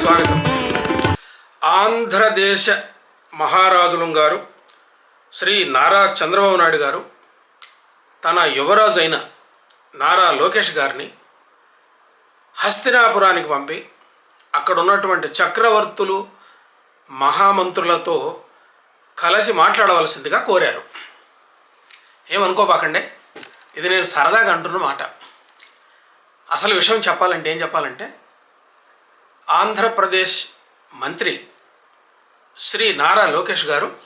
స్వాగతం. ఆంధ్రదేశ మహారాజులం గారు శ్రీ నారా చంద్రబాబు నాయుడు గారు తన యువరాజు అయిన నారా లోకేష్ గారిని హస్తినాపురానికి పంపి అక్కడ ఉన్నటువంటి చక్రవర్తులు మహామంత్రులతో కలిసి మాట్లాడవలసిందిగా కోరారు. ఏమనుకోపాకండే ఇది నేను సరదాగా అంటున్న మాట. అసలు విషయం చెప్పాలంటే ఏం చెప్పాలంటే ఆంధ్రప్రదేశ్ మంత్రి శ్రీ నారా లోకేష్ గారు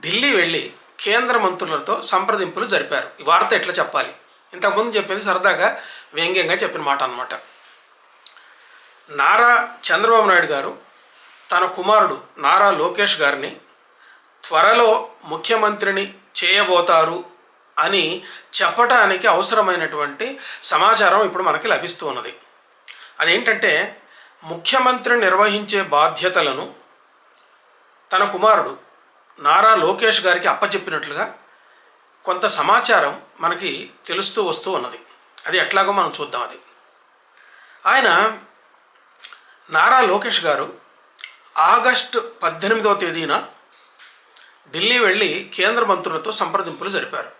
ఢిల్లీ వెళ్ళి కేంద్ర మంత్రులతో సంప్రదింపులు జరిపారు. ఈ వార్త ఎట్లా చెప్పాలి? ఇంతకుముందు చెప్పింది సరదాగా వ్యంగ్యంగా చెప్పిన మాట అన్నమాట. నారా చంద్రబాబు నాయుడు గారు తన కుమారుడు నారా లోకేష్ గారిని త్వరలో ముఖ్యమంత్రిని చేయబోతారు అని చెప్పటానికి అవసరమైనటువంటి సమాచారం ఇప్పుడు మనకి లభిస్తూ ఉన్నది. అదేంటంటే ముఖ్యమంత్రి నిర్వహించే బాధ్యతలను తన కుమారుడు నారా లోకేష్ గారికి అప్పచెప్పినట్లుగా కొంత సమాచారం మనకి తెలుస్తూ వస్తూ ఉన్నది. అది ఎట్లాగో మనం చూద్దాం అది. ఆయన నారా లోకేష్ గారు ఆగస్టు పద్దెనిమిదవ తేదీన ఢిల్లీ వెళ్ళి కేంద్ర మంత్రులతో సంప్రదింపులు జరిపారు.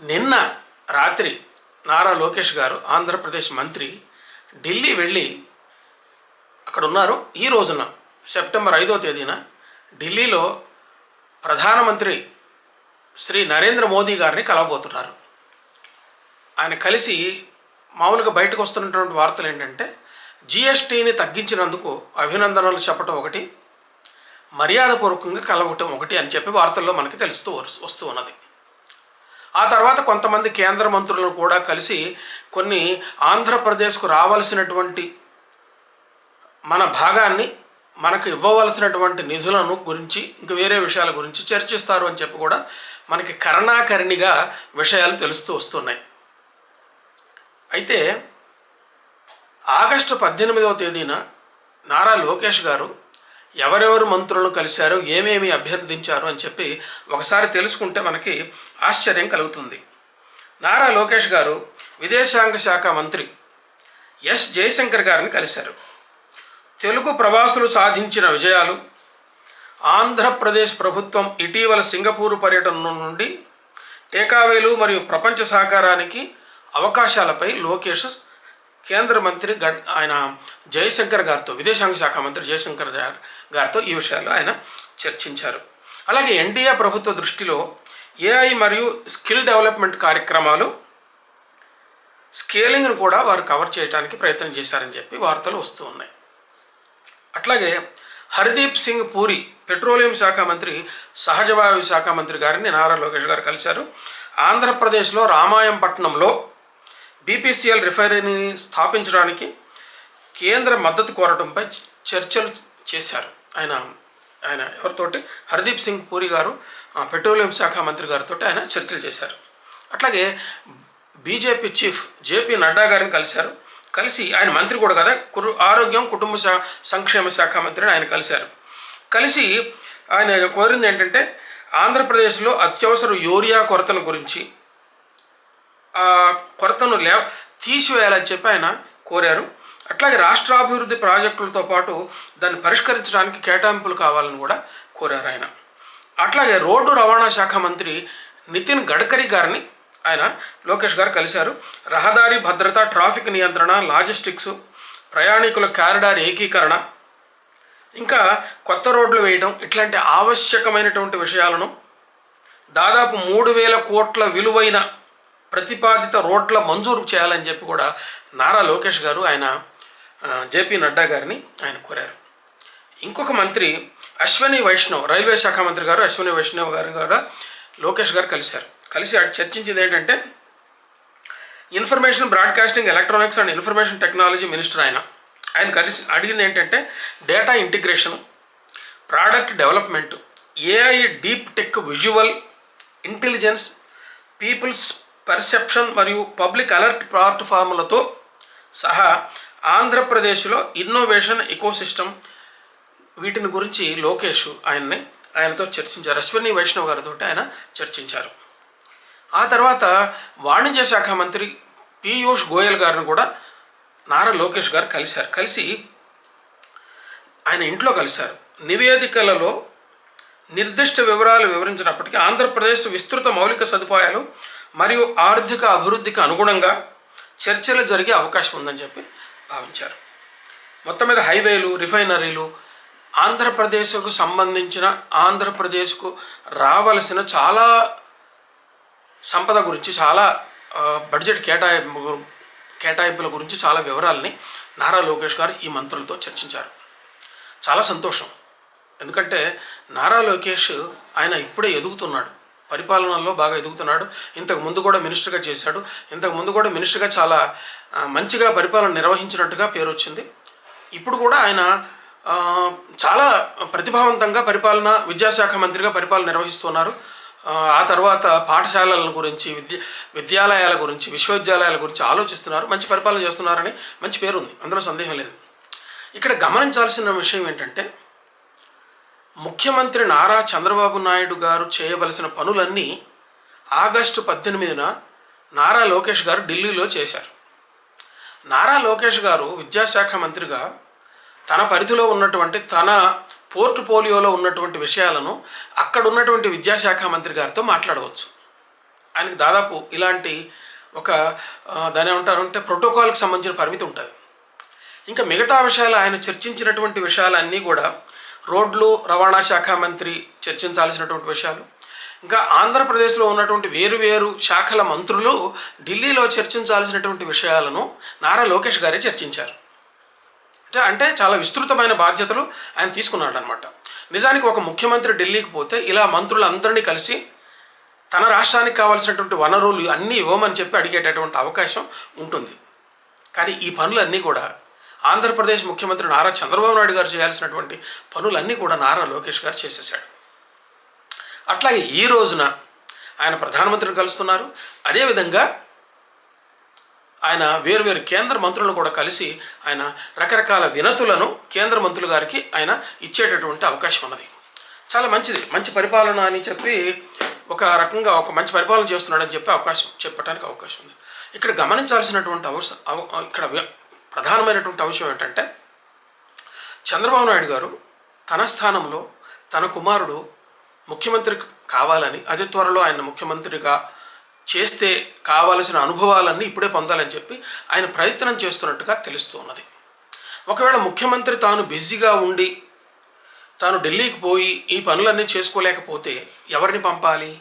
నిన్న రాత్రి నారా లోకేష్ గారు ఆంధ్రప్రదేశ్ మంత్రి ఢిల్లీ వెళ్ళి అక్కడ ఉన్నారు ఈ రోజున సెప్టెంబర్ ఐదో తేదీన ఢిల్లీలో ప్రధానమంత్రి శ్రీ నరేంద్ర మోదీ గారిని కలవబోతున్నారు. ఆయన కలిసి మామూలుగా బయటకు వస్తున్నటువంటి వార్తలు ఏంటంటే జిఎస్టీని తగ్గించినందుకు అభినందనలు చెప్పటం ఒకటి మర్యాదపూర్వకంగా కలవటం ఒకటి అని చెప్పి వార్తల్లో మనకి తెలుస్తూ వస్తూ ఉన్నది. ఆ తర్వాత కొంతమంది కేంద్ర మంత్రులను కూడా కలిసి కొన్ని ఆంధ్రప్రదేశ్కు రావాల్సినటువంటి మన భాగాన్ని మనకు ఇవ్వవలసినటువంటి నిధులను గురించి ఇంక వేరే విషయాల గురించి చర్చిస్తారు అని చెప్పి కూడా మనకి కరణాకరణిగా విషయాలు తెలుస్తూ వస్తున్నాయి. అయితే ఆగస్టు పద్దెనిమిదవ తేదీన నారా లోకేష్ గారు ఎవరెవరు మంత్రులను కలిశారు ఏమేమి అభ్యర్థించారు అని చెప్పి ఒకసారి తెలుసుకుంటే మనకి ఆశ్చర్యం కలుగుతుంది. నారా లోకేష్ గారు విదేశాంగ శాఖ మంత్రి ఎస్ జయశంకర్ గారిని కలిశారు. తెలుగు ప్రవాసులు సాధించిన విజయాలు ఆంధ్రప్రదేశ్ ప్రభుత్వం ఇటీవల సింగపూర్ పర్యటన నుండి టేకావేలు మరియు ప్రపంచ సహకారానికి అవకాశాలపై లోకేష్ కేంద్ర మంత్రి గడ్ ఆయన జయశంకర్ గారితో విదేశాంగ శాఖ మంత్రి జయశంకర్ గారితో ఈ విషయాలు ఆయన చర్చించారు. అలాగే ఎన్డీఏ ప్రభుత్వ దృష్టిలో ఏఐ మరియు స్కిల్ డెవలప్మెంట్ కార్యక్రమాలు స్కేలింగ్ను కూడా వారు కవర్ చేయడానికి ప్రయత్నం చేశారని చెప్పి వార్తలు వస్తూ ఉన్నాయి. అట్లాగే హర్దీప్ సింగ్ పూరి పెట్రోలియం శాఖ మంత్రి సహజ శాఖ మంత్రి గారిని నారా లోకేష్ గారు కలిశారు. ఆంధ్రప్రదేశ్లో రామాయంపట్నంలో బీపీసీఎల్ రిఫైనరీని స్థాపించడానికి కేంద్ర మద్దతు కోరటంపై చర్చలు చేశారు. ఆయన ఆయన ఎవరితోటి? హర్దీప్ సింగ్ పూరి గారు పెట్రోలియం శాఖ మంత్రి గారితో ఆయన చర్చలు చేశారు. అట్లాగే బీజేపీ చీఫ్ జేపీ నడ్డా గారిని కలిశారు. కలిసి ఆయన మంత్రి కూడా కదా కురు ఆరోగ్యం కుటుంబ శా సంక్షేమ శాఖ మంత్రిని ఆయన కలిశారు. కలిసి ఆయన కోరింది ఏంటంటే ఆంధ్రప్రదేశ్లో అత్యవసర యూరియా కొరతను గురించి ఆ కొరతను లే తీసివేయాలని చెప్పి ఆయన కోరారు. అట్లాగే రాష్ట్రాభివృద్ధి ప్రాజెక్టులతో పాటు దాన్ని పరిష్కరించడానికి కేటాయింపులు కావాలని కూడా కోరారు ఆయన. అట్లాగే రోడ్డు రవాణా శాఖ మంత్రి నితిన్ గడ్కరీ గారిని ఆయన లోకేష్ గారు కలిశారు. రహదారి భద్రత ట్రాఫిక్ నియంత్రణ లాజిస్టిక్స్ ప్రయాణికుల కారిడార్ ఏకీకరణ ఇంకా కొత్త రోడ్లు వేయడం ఇట్లాంటి ఆవశ్యకమైనటువంటి విషయాలను దాదాపు మూడు వేల కోట్ల విలువైన ప్రతిపాదిత రోడ్ల మంజూరు చేయాలని చెప్పి కూడా నారా లోకేష్ గారు ఆయన జేపీ నడ్డా గారిని ఆయన కోరారు. ఇంకొక మంత్రి అశ్విని వైష్ణవ్ రైల్వే శాఖ మంత్రి గారు అశ్విని వైష్ణవ్ గారు కూడా లోకేష్ గారు కలిశారు. కలిసి చర్చించింది ఏంటంటే information broadcasting electronics and information technology minister ఆయన. ఆయన కలిసి అడిగింది ఏంటంటే data integration product development AI deep tech visual intelligence peoples perception మరియు పబ్లిక్ అలర్ట్ ప్లాట్ఫామ్లతో సహా ఆంధ్రప్రదేశ్లో ఇన్నోవేషన్ ఎకోసిస్టమ్ వీటిని గురించి లోకేష్ ఆయన్ని ఆయనతో చర్చించారు. అశ్విని వైష్ణవ్ గారితో ఆయన చర్చించారు. ఆ తర్వాత వాణిజ్య శాఖ మంత్రి పీయూష్ గోయల్ గారిని కూడా నారా లోకేష్ గారు కలిశారు. కలిసి ఆయన ఇంట్లో కలిశారు. నివేదికలలో నిర్దిష్ట వివరాలు వివరించినప్పటికీ ఆంధ్రప్రదేశ్ విస్తృత మౌలిక సదుపాయాలు మరియు ఆర్థిక అభివృద్ధికి అనుగుణంగా చర్చలు జరిగే అవకాశం ఉందని చెప్పి భావించారు. మొత్తం మీద హైవేలు రిఫైనరీలు ఆంధ్రప్రదేశ్కు సంబంధించిన ఆంధ్రప్రదేశ్కు రావలసిన చాలా సంపద గురించి చాలా బడ్జెట్ కేటాయింపు కేటాయింపుల గురించి చాలా వివరాలని నారా లోకేష్ గారు ఈ మంత్రులతో చర్చించారు. చాలా సంతోషం. ఎందుకంటే నారా లోకేష్ ఆయన ఇప్పుడే ఎదుగుతున్నాడు. పరిపాలనలో బాగా ఎదుగుతున్నాడు. ఇంతకు ముందు కూడా మినిస్టర్గా చేశాడు. ఇంతకు ముందు కూడా మినిస్టర్గా చాలా మంచిగా పరిపాలన నిర్వహించినట్టుగా పేరు వచ్చింది ఇప్పుడు కూడా ఆయన చాలా ప్రతిభావంతంగా పరిపాలన విద్యాశాఖ మంత్రిగా పరిపాలన నిర్వహిస్తున్నారు. ఆ, తర్వాత పాఠశాలల గురించి విద్య విద్యాలయాల గురించి విశ్వవిద్యాలయాల గురించి ఆలోచిస్తున్నారు. మంచి పరిపాలన చేస్తున్నారని మంచి పేరు ఉంది అందులో సందేహం లేదు. ఇక్కడ గమనించాల్సిన విషయం ఏంటంటే ముఖ్యమంత్రి నారా చంద్రబాబు నాయుడు గారు చేయవలసిన పనులన్నీ ఆగస్టు పద్దెనిమిదిన నారా లోకేష్ గారు ఢిల్లీలో చేశారు. నారా లోకేష్ గారు విద్యాశాఖ మంత్రిగా తన పరిధిలో ఉన్నటువంటి తన పోర్ట్ఫోలియోలో ఉన్నటువంటి విషయాలను అక్కడ ఉన్నటువంటి విద్యాశాఖ మంత్రి గారితో మాట్లాడవచ్చు. ఆయనకి దాదాపు ఇలాంటి ఒక దాని ఏమంటారంటే ప్రోటోకాల్కి సంబంధించిన పరిమితి ఉంటుంది. ఇంకా మిగతా విషయాలు ఆయన చర్చించినటువంటి విషయాలన్నీ కూడా రోడ్లు రవాణా శాఖ మంత్రి చర్చించాల్సినటువంటి విషయాలు. ఇంకా ఆంధ్రప్రదేశ్లో ఉన్నటువంటి వేరు వేరు శాఖల మంత్రులు ఢిల్లీలో చర్చించాల్సినటువంటి విషయాలను నారా లోకేష్ గారే చర్చించారు. అంటే చాలా విస్తృతమైన బాధ్యతలు ఆయన తీసుకున్నాడు అనమాట నిజానికి ఒక ముఖ్యమంత్రి ఢిల్లీకి పోతే ఇలా మంత్రులందరినీ కలిసి తన రాష్ట్రానికి కావాల్సినటువంటి వనరులు అన్నీ ఇవ్వమని చెప్పి అడిగేటటువంటి అవకాశం ఉంటుంది. కానీ ఈ పనులన్నీ కూడా ఆంధ్రప్రదేశ్ ముఖ్యమంత్రి నారా చంద్రబాబు నాయుడు గారు చేయాల్సినటువంటి పనులన్నీ కూడా నారా లోకేష్ గారు చేసేసాడు అట్లాగే ఈ రోజున ఆయన ప్రధానమంత్రిని కలుస్తున్నారు. అదేవిధంగా ఆయన వేరువేరు కేంద్ర మంత్రులను కూడా కలిసి ఆయన రకరకాల వినతులను కేంద్ర మంత్రులు గారికి ఆయన ఇచ్చేటటువంటి అవకాశం ఉన్నది. చాలా మంచిది. మంచి పరిపాలన అని చెప్పి ఒక రకంగా ఒక మంచి పరిపాలన చేస్తున్నాడని చెప్పి అవకాశం చెప్పడానికి అవకాశం ఉంది. ఇక్కడ గమనించాల్సినటువంటి అవసరం అవ- ఇక్కడ ప్రధానమైనటువంటి అంశం ఏంటంటే చంద్రబాబు నాయుడు గారు తన స్థానంలో తన కుమారుడు ముఖ్యమంత్రి కావాలని అతి త్వరలో ఆయన ముఖ్యమంత్రిగా చేస్తే కావలసిన అనుభవాలన్నీ ఇప్పుడే పొందాలని చెప్పి ఆయన ప్రయత్నం చేస్తున్నట్టుగా తెలుస్తూ ఉన్నది. ఒకవేళ ముఖ్యమంత్రి తాను బిజీగా ఉండి తాను ఢిల్లీకి పోయి ఈ పనులన్నీ చేసుకోలేకపోతే ఎవరిని పంపాలి?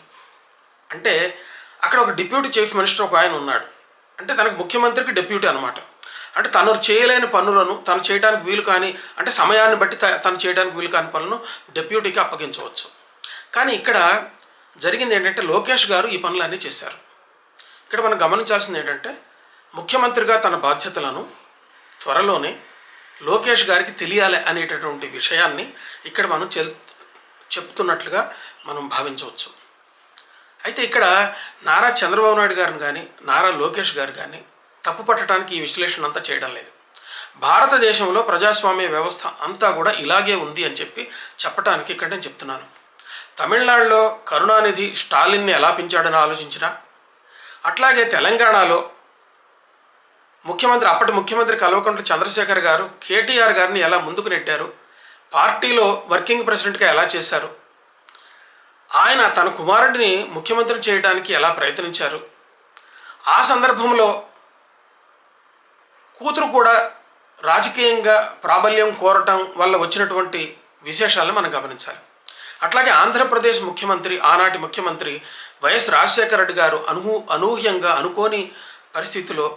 అంటే అక్కడ ఒక డిప్యూటీ చీఫ్ మినిస్టర్ ఒక ఆయన ఉన్నాడు. అంటే తనకు ముఖ్యమంత్రికి డిప్యూటీ అనమాట అంటే తను చేయలేని పనులను తను చేయడానికి వీలు కాని అంటే సమయాన్ని బట్టి త- తను చేయడానికి వీలు కాని పనులను డిప్యూటీకి అప్పగించవచ్చు. కానీ ఇక్కడ జరిగింది ఏంటంటే లోకేష్ గారు ఈ పనులన్నీ చేశారు. ఇక్కడ మనం గమనించాల్సింది ఏంటంటే ముఖ్యమంత్రిగా తన బాధ్యతలను త్వరలోనే లోకేష్ గారికి తెలియాలి అనేటటువంటి విషయాన్ని ఇక్కడ మనం చె చెప్తున్నట్లుగా మనం భావించవచ్చు. అయితే ఇక్కడ నారా చంద్రబాబు నాయుడు గారిని కానీ నారా లోకేష్ గారు కానీ తప్పు పట్టడానికి ఈ విశ్లేషణ అంతా చేయడం లేదు. భారతదేశంలో ప్రజాస్వామ్య వ్యవస్థ అంతా కూడా ఇలాగే ఉంది అని చెప్పి చెప్పడానికి ఇక్కడ నేను చెప్తున్నాను. తమిళనాడులో కరుణానిధి స్టాలిన్ని ఎలా పెంచాడని ఆలోచించినా? అట్లాగే తెలంగాణలో ముఖ్యమంత్రి అప్పటి ముఖ్యమంత్రి కల్వకుంట్ల చంద్రశేఖర్ గారు కేటీఆర్ గారిని ఎలా ముందుకు నెట్టారు? పార్టీలో వర్కింగ్ ప్రెసిడెంట్గా ఎలా చేశారు? ఆయన తన కుమారుడిని ముఖ్యమంత్రిని చేయడానికి ఎలా ప్రయత్నించారు? ఆ సందర్భంలో కూతురు కూడా రాజకీయంగా ప్రాబల్యం కోరటం వల్ల వచ్చినటువంటి విశేషాలను మనం గమనించాలి. అట్లాగే ఆంధ్రప్రదేశ్ ముఖ్యమంత్రి ఆనాటి ముఖ్యమంత్రి వైఎస్ రాజశేఖర రెడ్డి గారు అనూ అనూహ్యంగా అనుకోని పరిస్థితిలో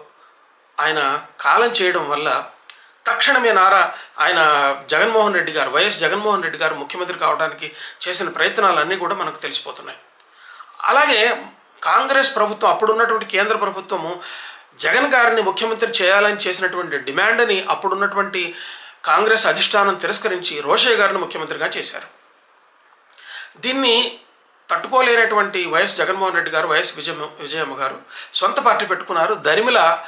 ఆయన కాలం చేయడం వల్ల తక్షణమే నారా ఆయన జగన్మోహన్ రెడ్డి గారు వైఎస్ జగన్మోహన్ రెడ్డి గారు ముఖ్యమంత్రి కావడానికి చేసిన ప్రయత్నాలన్నీ కూడా మనకు తెలిసిపోతున్నాయి. అలాగే కాంగ్రెస్ ప్రభుత్వం అప్పుడున్నటువంటి కేంద్ర ప్రభుత్వము జగన్ గారిని ముఖ్యమంత్రి చేయాలని చేసినటువంటి డిమాండ్ని అప్పుడున్నటువంటి కాంగ్రెస్ అధిష్టానం తిరస్కరించి రోషయ్య గారిని ముఖ్యమంత్రిగా చేశారు. దీన్ని తట్టుకోలేనటువంటి వైఎస్ జగన్మోహన్ రెడ్డి గారు వైఎస్ విజయ విజయమ్మ గారు సొంత పార్టీ పెట్టుకున్నారు. దరిమిల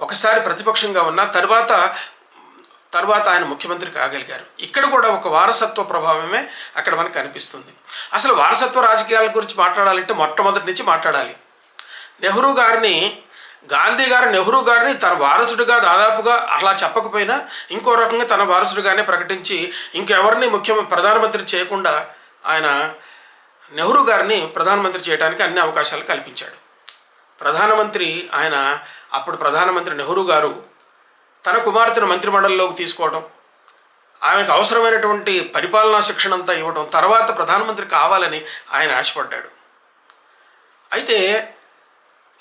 ఒకసారి ప్రతిపక్షంగా ఉన్న తర్వాత తర్వాత ఆయన ముఖ్యమంత్రి కాగలిగారు ఇక్కడ కూడా ఒక వారసత్వ ప్రభావమే అక్కడ మనకు కనిపిస్తుంది. అసలు వారసత్వ రాజకీయాల గురించి మాట్లాడాలంటే మొట్టమొదటి నుంచి మాట్లాడాలి. నెహ్రూ గారిని గాంధీ గారు నెహ్రూ గారిని తన వారసుడిగా దాదాపుగా అలా చెప్పకపోయినా ఇంకో రకంగా తన వారసుడిగానే ప్రకటించి ఇంకెవరిని ముఖ్య ప్రధానమంత్రి చేయకుండా ఆయన నెహ్రూ గారిని ప్రధానమంత్రి చేయడానికి అన్ని అవకాశాలు కల్పించాడు. ప్రధానమంత్రి ఆయన అప్పుడు ప్రధానమంత్రి నెహ్రూ గారు తన కుమార్తెను మంత్రిమండలిలోకి తీసుకోవడం ఆమెకు అవసరమైనటువంటి పరిపాలనా శిక్షణ అంతా ఇవ్వడం తర్వాత ప్రధానమంత్రి కావాలని ఆయన ఆశపడ్డాడు. అయితే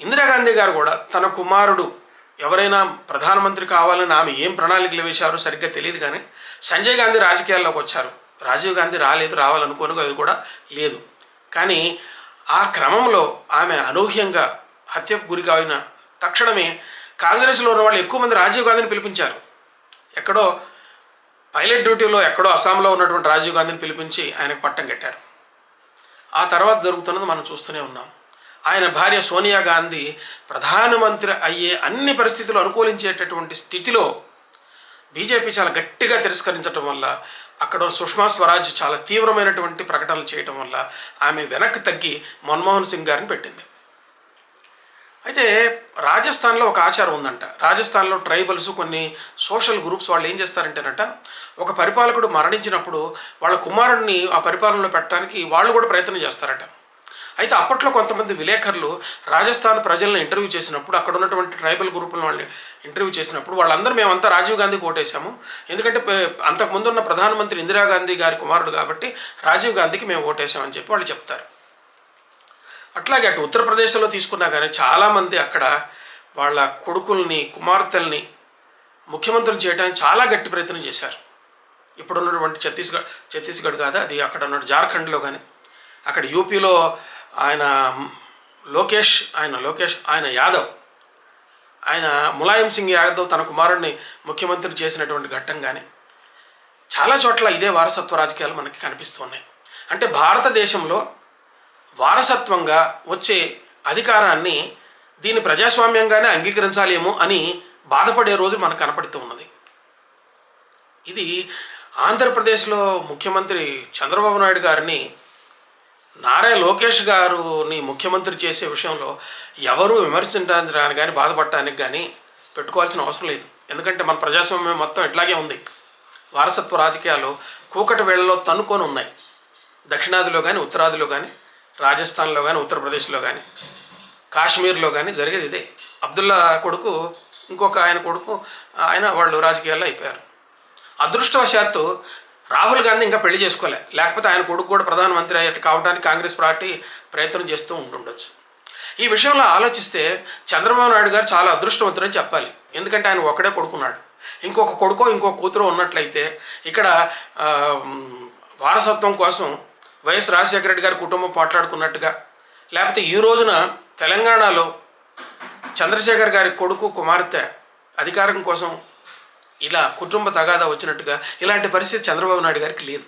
ఇందిరాగాంధీ గారు కూడా తన కుమారుడు ఎవరైనా ప్రధానమంత్రి కావాలని ఆమె ఏం ప్రణాళికలు వేశారో సరిగ్గా తెలియదు కానీ సంజయ్ గాంధీ రాజకీయాల్లోకి వచ్చారు. రాజీవ్ గాంధీ రాలేదు రావాలనుకోను అది కూడా లేదు. కానీ ఆ క్రమంలో ఆమె అనూహ్యంగా హత్యకు గురి కావిన తక్షణమే కాంగ్రెస్లో ఉన్న వాళ్ళు ఎక్కువ మంది రాజీవ్ గాంధీని పిలిపించారు. ఎక్కడో పైలట్ డ్యూటీలో ఎక్కడో అస్సాంలో ఉన్నటువంటి రాజీవ్ గాంధీని పిలిపించి ఆయనకు పట్టం కట్టారు. ఆ తర్వాత జరుగుతున్నది మనం చూస్తూనే ఉన్నాం. ఆయన భార్య సోనియా గాంధీ ప్రధానమంత్రి అయ్యే అన్ని పరిస్థితులు అనుకూలించేటటువంటి స్థితిలో బీజేపీ చాలా గట్టిగా తిరస్కరించడం వల్ల అక్కడ సుష్మా స్వరాజ్ చాలా తీవ్రమైనటువంటి ప్రకటనలు చేయటం వల్ల ఆమె వెనక్కి తగ్గి మన్మోహన్ సింగ్ గారిని పెట్టింది. అయితే రాజస్థాన్లో ఒక ఆచారం ఉందంట. రాజస్థాన్లో ట్రైబల్స్ కొన్ని సోషల్ గ్రూప్స్ వాళ్ళు ఏం చేస్తారంటేనట ఒక పరిపాలకుడు మరణించినప్పుడు వాళ్ళ కుమారుడిని ఆ పరిపాలనలో పెట్టడానికి వాళ్ళు కూడా ప్రయత్నం చేస్తారట. అయితే అప్పట్లో కొంతమంది విలేకరులు రాజస్థాన్ ప్రజలను ఇంటర్వ్యూ చేసినప్పుడు అక్కడ ఉన్నటువంటి ట్రైబల్ గ్రూపుల వాళ్ళని ఇంటర్వ్యూ చేసినప్పుడు వాళ్ళందరూ మేమంతా రాజీవ్ గాంధీకి ఓటేశాము ఎందుకంటే అంతకుముందు ఉన్న ప్రధానమంత్రి ఇందిరాగాంధీ గారి కుమారుడు కాబట్టి రాజీవ్ గాంధీకి మేము ఓటేశామని చెప్పి వాళ్ళు చెప్తారు. అట్లాగే అటు ఉత్తరప్రదేశ్లో తీసుకున్నా కానీ చాలామంది అక్కడ వాళ్ళ కొడుకుల్ని కుమార్తెల్ని ముఖ్యమంత్రులు చేయడానికి చాలా గట్టి ప్రయత్నం చేశారు. ఇప్పుడున్నటువంటి ఛత్తీస్గఢ్ ఛత్తీస్గఢ్ కాదు అది అక్కడ ఉన్న జార్ఖండ్లో కానీ అక్కడ యూపీలో ఆయన లోకేష్ ఆయన లోకేష్ ఆయన యాదవ్ ఆయన ములాయం సింగ్ యాదవ్ తన కుమారుడిని ముఖ్యమంత్రి చేసినటువంటి ఘట్టం కానీ చాలా చోట్ల ఇదే వారసత్వ రాజకీయాలు మనకి కనిపిస్తున్నాయి. అంటే భారతదేశంలో వారసత్వంగా వచ్చే అధికారాన్ని దీన్ని ప్రజాస్వామ్యంగానే అంగీకరించాలేమో అని బాధపడే రోజు మనకు కనపడుతూ ఉన్నది. ఇది ఆంధ్రప్రదేశ్లో ముఖ్యమంత్రి చంద్రబాబు నాయుడు గారిని నారా లోకేష్ గారుని ముఖ్యమంత్రి చేసే విషయంలో ఎవరు విమర్శించడానికి కానీ బాధపడటానికి కానీ పెట్టుకోవాల్సిన అవసరం లేదు. ఎందుకంటే మన ప్రజాస్వామ్యం మొత్తం ఇట్లాగే ఉంది. వారసత్వ రాజకీయాలు కూకటి వేళలో తన్నుకొని ఉన్నాయి. దక్షిణాదిలో కానీ ఉత్తరాదిలో కానీ రాజస్థాన్లో కానీ ఉత్తరప్రదేశ్లో కానీ కాశ్మీర్లో కానీ జరిగేది ఇదే. అబ్దుల్లా కొడుకు ఇంకొక ఆయన కొడుకు ఆయన వాళ్ళు రాజకీయాల్లో అయిపోయారు. అదృష్టవశాత్తు రాహుల్ గాంధీ ఇంకా పెళ్ళి చేసుకోలే. లేకపోతే ఆయన కొడుకు కూడా ప్రధానమంత్రి అయ్యేట్టు కావడానికి కాంగ్రెస్ పార్టీ ప్రయత్నం చేస్తూ ఉంటుండొచ్చు ఈ విషయంలో ఆలోచిస్తే చంద్రబాబు నాయుడు గారు చాలా అదృష్టవంతుడని చెప్పాలి. ఎందుకంటే ఆయన ఒక్కడే కొడుకున్నాడు. ఇంకొక కొడుకో ఇంకొక కూతురు ఉన్నట్లయితే ఇక్కడ వారసత్వం కోసం వైఎస్ రాజశేఖర రెడ్డి గారి కుటుంబం పోట్లాడుకున్నట్టుగా లేకపోతే ఈ రోజున తెలంగాణలో చంద్రశేఖర్ గారి కొడుకు కుమార్తె అధికారం కోసం ఇలా కుటుంబ తగాదా వచ్చినట్టుగా ఇలాంటి పరిస్థితి చంద్రబాబు నాయుడు గారికి లేదు.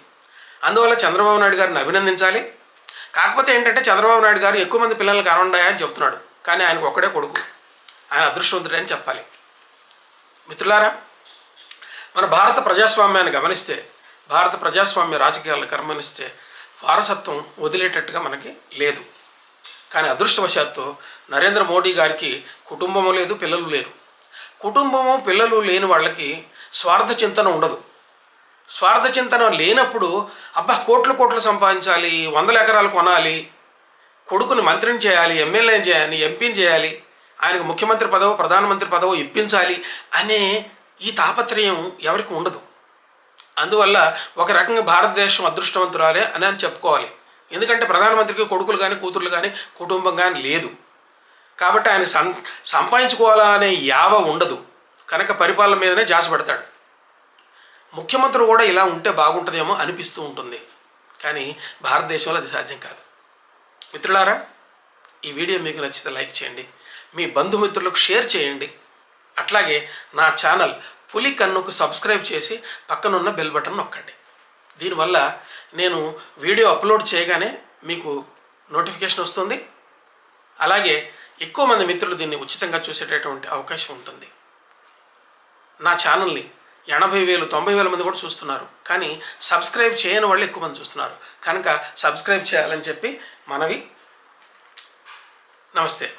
అందువల్ల చంద్రబాబు నాయుడు గారిని అభినందించాలి. కాకపోతే ఏంటంటే చంద్రబాబు నాయుడు గారు ఎక్కువ మంది పిల్లలు కానుండాయా అని చెప్తున్నాడు. కానీ ఆయనకు ఒక్కడే కొడుకు. ఆయన అదృష్టవంతుడే అని చెప్పాలి. మిత్రులారా మన భారత ప్రజాస్వామ్యాన్ని గమనిస్తే భారత ప్రజాస్వామ్య రాజకీయాలను గమనిస్తే వారసత్వం వదిలేటట్టుగా మనకి లేదు. కానీ అదృష్టవశాత్తు నరేంద్ర మోడీ గారికి కుటుంబము లేదు పిల్లలు లేరు. కుటుంబము పిల్లలు లేని వాళ్ళకి స్వార్థ చింతన ఉండదు. స్వార్థ చింతన లేనప్పుడు అబ్బా కోట్లు కోట్లు సంపాదించాలి వందల ఎకరాలు కొనాలి కొడుకుని మంత్రిని చేయాలి ఎమ్మెల్యే చేయాలి ఎంపీని చేయాలి ఆయనకు ముఖ్యమంత్రి పదవి ప్రధానమంత్రి పదవి ఇప్పించాలి అనే ఈ తాపత్రయం ఎవరికి ఉండదు. అందువల్ల ఒక రకంగా భారతదేశం అదృష్టవంతురాలే అని అని చెప్పుకోవాలి. ఎందుకంటే ప్రధానమంత్రికి కొడుకులు కానీ కూతుర్లు కానీ కుటుంబం కానీ లేదు. కాబట్టి ఆయన సం సంపాదించుకోవాలనే యావ ఉండదు. కనుక పరిపాలన మీదనే జాస పెడతాడు. ముఖ్యమంత్రి కూడా ఇలా ఉంటే బాగుంటుందేమో అనిపిస్తూ ఉంటుంది. కానీ భారతదేశంలో అది సాధ్యం కాదు. మిత్రులారా ఈ వీడియో మీకు నచ్చితే లైక్ చేయండి. మీ బంధుమిత్రులకు షేర్ చేయండి. అట్లాగే నా ఛానల్ పులి కన్నుకు సబ్స్క్రైబ్ చేసి పక్కనున్న బెల్ బటన్ నొక్కండి. దీనివల్ల నేను వీడియో అప్లోడ్ చేయగానే మీకు నోటిఫికేషన్ వస్తుంది. అలాగే ఎక్కువ మంది మిత్రులు దీన్ని ఉచితంగా చూసేటటువంటి అవకాశం ఉంటుంది. నా ఛానల్ని ఎనభై వేలు తొంభై వేల మంది కూడా చూస్తున్నారు. కానీ సబ్స్క్రైబ్ చేయని వాళ్ళు ఎక్కువ మంది చూస్తున్నారు. కనుక సబ్స్క్రైబ్ చేయాలని చెప్పి మనవి. నమస్తే.